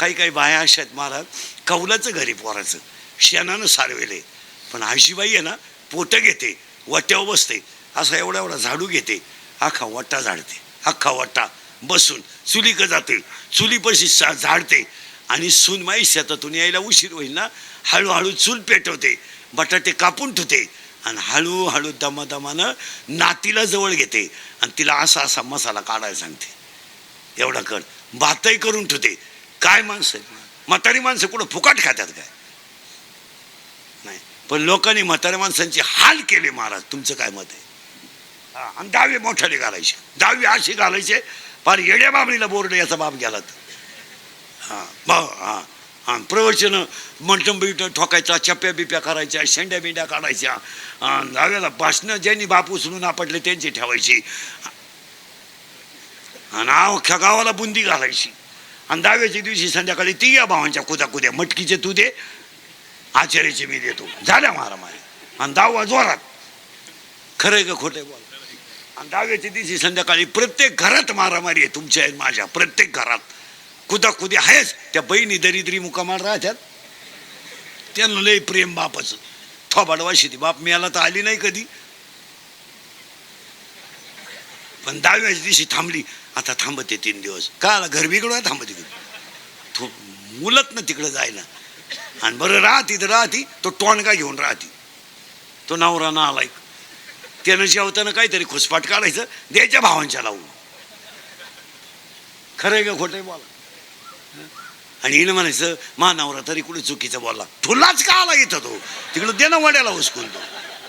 काही काही बाया अशा आहेत महाराज कौलाचं घरी पोराचं. शेणानं सारवेले. पण आजीबाई आहे ना पोटं घेते वट्यावर बसते. असा एवढा एवढा झाडू घेते अख्खा वट्टा झाडते अख्खा वट्टा बसून चुलीकं जाते चुलीपाशी सा झाडते. आणि सूनमाई शेतातून यायला उशीर होईल ना हळूहळू चूल पेटवते बटाटे कापून ठेवते आणि हळूहळू दमादमानं नातीला जवळ घेते आणि तिला असा असा मसाला काढायला सांगते. एवढा कर. भातही करून ठेवते. काय माणसं? आहेत? म्हातारी माणसं कुठं फुकाट खातात काय? नाही. पण लोकांनी म्हाताऱ्या माणसांचे हाल केले महाराज. तुमचं काय मत आहे? हा, आणि दहावी मोठ्याने घालायचे. दहावी अशी घालायचे फार येड्या बाबळीला बोर्ड याचा बाप गेला तर. हां बा हां. हां प्रवचन मंटम बिट ठोकायचा चप्प्या बिप्या करायच्या शेंड्या बिंड्या काढायच्या. दहाव्याला भाषणं ज्यांनी बाप उचलून आपटले त्यांची ठेवायची. आणि अख्ख्या गावाला बुंदी घालायची. आणि दहाव्याच्या दिवशी संध्याकाळी ती या भावांच्या कुद्या कुद्या मटकीचे तू दे आचार्याचे मी देतो. झाल्या मारामारी. आणि दहावा जोरात. खरं आहे का खोटे बोल. आणि दहाव्याच्या दिवशी संध्याकाळी प्रत्येक घरात मारामारी आहे तुमच्या माझ्या. प्रत्येक घरात. कुदा कुदी आहेच. त्या बहिणी दरिद्री मुकामाल राहत्यात. त्यांना लय प्रेम बापाचं. थोबाडवाशी ती बाप मिळाला तर आली नाही कधी. पण दहाव्याच्या दिवशी थांबली. आता थांबते तीन दिवस. का आला? घर बिघडवाय थांबते तिकडे तो मुलत ना तिकडं जायला. आणि बरं राहती तर राहती तो टोणका घेऊन राहती. तो नवरा ना आलाय त्यानं जेवताना काहीतरी खुसपाट काढायचं द्यायच्या भावांच्या लावून. खरं आहे का खोटं आहे बोला? आणि हिनं म्हणायचं मा नवरा तरी कुठे चुकीचं बोला तुलाच का आला इथं तो? तिकडं देणं वड्याला उचकून तो.